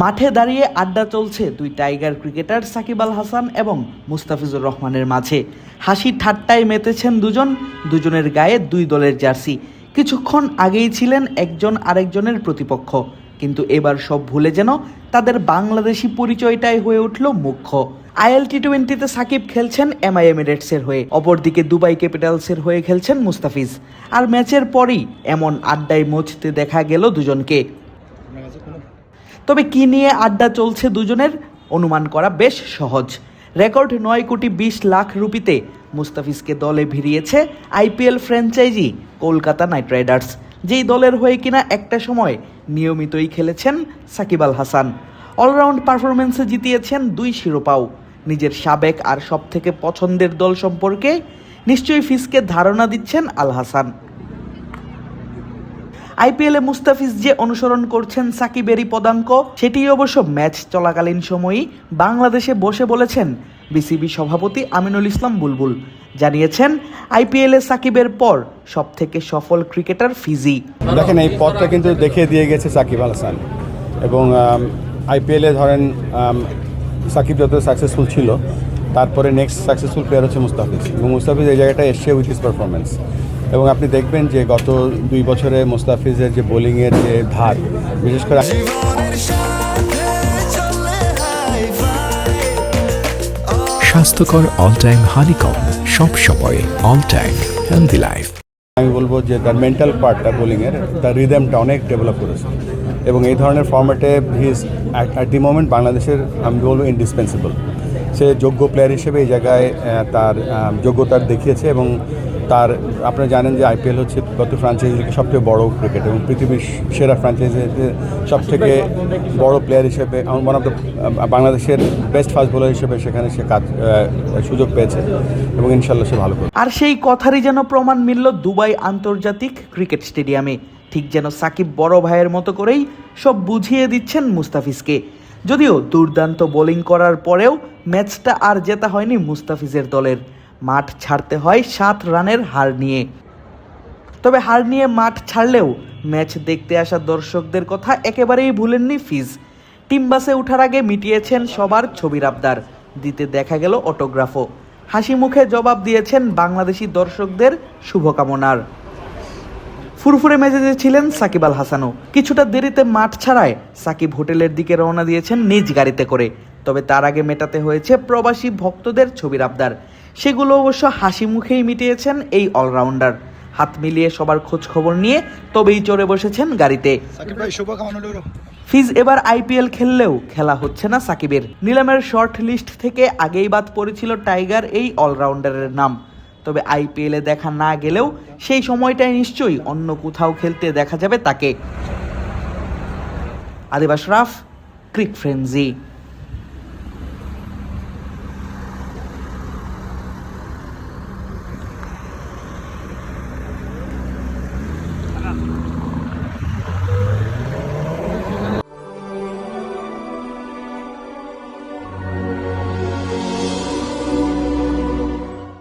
মাঠে দাঁড়িয়ে আড্ডা চলছে দুই টাইগার ক্রিকেটার সাকিব আল হাসান এবং মুস্তাফিজুর রহমানের মাঝে। হাসি ঠাট্টায় মেতেছেন দুজন, দুজনের গায়ে দুই দলের জার্সি। কিছুক্ষণ আগেই ছিলেন একজন আরেকজনের প্রতিপক্ষ। কিন্তু এবার সব ভুলে যেন তাদের বাংলাদেশি পরিচয়টাই হয়ে উঠল মুখ্য। আইএল টি টোয়েন্টিতে সাকিব খেলছেন এমআই এমিরেটসের হয়ে, অপরদিকে দুবাই ক্যাপিটালসের হয়ে খেলছেন মুস্তাফিজ। আর ম্যাচের পরই এমন আড্ডায় মজতে দেখা গেল দুজনকে। তবে কি নিয়ে আড্ডা চলছে দুজনের? অনুমান করা বেশ সহজ। রেকর্ড নয় কোটি বিশ লাখ রুপিতে মুস্তাফিজকে দলে ভিড়িয়েছে IPL franchise Kolkata Knight Riders. যেই দলের হয়ে কিনা একটা সময় নিয়মিতই খেলেছেন সাকিব আল হাসান। অলরাউন্ড পারফরমেন্সে জিতিয়েছেন দুই শিরোপাও। নিজের সাবেক আর সবথেকে পছন্দের দল সম্পর্কে নিশ্চয়ই ফিসকে ধারণা দিচ্ছেন আল হাসান। আইপিএলে মুস্তাফিজ যে অনুসরণ করছেন সাকিবেরই পদাঙ্ক সেটি অবশ্য ম্যাচ চলাকালীন সময়ই বাংলাদেশে বসে বলেছেন বিসিবি সভাপতি আমিনুল ইসলাম বুলবুল। জানিয়েছেন, আইপিএলে সাকিবের পর সবথেকে সফল ক্রিকেটার ফিজি। দেখেন, এই পথটা কিন্তু দেখিয়ে দিয়ে গেছে সাকিব আল হাসান। এবং আইপিএলে ধরেন সাকিব যত সাকসেসফুল ছিল, তারপরে নেক্সট সাকসেসফুল প্লেয়ার হচ্ছে মুস্তাফিজ। এবং মুস্তাফিজ এই জায়গাটা এসছে উইথ হিস পারফরমেন্স এবং আপনি দেখবেন যে গত দুই বছরে মোস্তাফিজের যে বোলিংয়ের যে ধার বিশেষ করে স্বাস্থ্যকর অল টাইম হানিকম সব সময় অল টাইম হেলদি লাইফ আমি বলব যে তার মেন্টাল পার্টটা বোলিংয়ের তার রিদমটা অনেক ডেভেলপ করেছে। এবং এই ধরনের ফর্ম্যাটে হিজ অ্যাট দি মোমেন্ট বাংলাদেশের আমি বলব ইন্ডিসপেন্সিবল সে যোগ্য প্লেয়ার হিসেবে এই জায়গায় তার আহ, যোগ্যতা দেখিয়েছে এবং তার, আপনারা জানেন যে আইপিএল হচ্ছে গত ফ্র্যাঞ্চাইজি সবথেকে বড় ক্রিকেট এবং পৃথিবীর সেরা ফ্র্যাঞ্চাইজিতে সবথেকে বড় প্লেয়ার হিসেবে ওয়ান অফ দ্য বাংলাদেশের বেস্ট ফাস্ট বোলার হিসেবে সেখানে সে কাজ সুযোগ পেয়েছে এবং ইনশাল্লাহ সে ভালো করবে। আর সেই কথারই যেন প্রমাণ মিলল দুবাই আন্তর্জাতিক ক্রিকেট স্টেডিয়ামে ঠিক যেন সাকিব বড় ভাইয়ের মতো করেই সব বুঝিয়ে দিচ্ছেন মুস্তাফিজকে। যদিও দুর্দান্ত বোলিং করার পরেও ম্যাচটা আর জেতা হয়নি মুস্তাফিজের দলের। মাঠ ছাড়তে হয় সাত রানের হার নিয়ে। তবে হার নিয়ে মাঠ ছাড়লেও ম্যাচ দেখতে আসা দর্শকদের কথা একেবারেই ভুলেননি ফিজ। টিম বাসে ওঠার আগে মিটিয়েছেন সবার ছবির আবদার। দিতে দেখা গেল অটোগ্রাফও। হাসি মুখে জবাব দিয়েছেন বাংলাদেশি দর্শকদের শুভকামনার। ফুরফুরে মেজাজে ছিলেন সাকিব আল হাসানও। কিছুটা দেরিতে মাঠ ছাড়ায় সাকিব হোটেলের দিকে রওনা দিয়েছেন নিজ গাড়িতে করে। তবে তার আগে মেটাতে হয়েছে প্রবাসী ভক্তদের ছবির আবদার। সেগুলো অবশ্য হাসি মুখেই মিটিয়েছেন এই অলরাউন্ডার। হাত মিলিয়ে সবার খোঁজ খবর নিয়ে তবেই চড়ে বসেছেন গাড়িতে। ফিজ এবার আইপিএল খেললেও খেলা হচ্ছে না সাকিবের। নিলামের শর্ট লিস্ট থেকে আগেই বাদ পড়েছিল টাইগার এই অলরাউন্ডারের নাম। তবে আইপিএলে দেখা না গেলেও সেই সময়টায় নিশ্চয়ই অন্য কোথাও খেলতে দেখা যাবে তাকে। আদিবাস রাফ ক্রিক ফ্রেন্সি।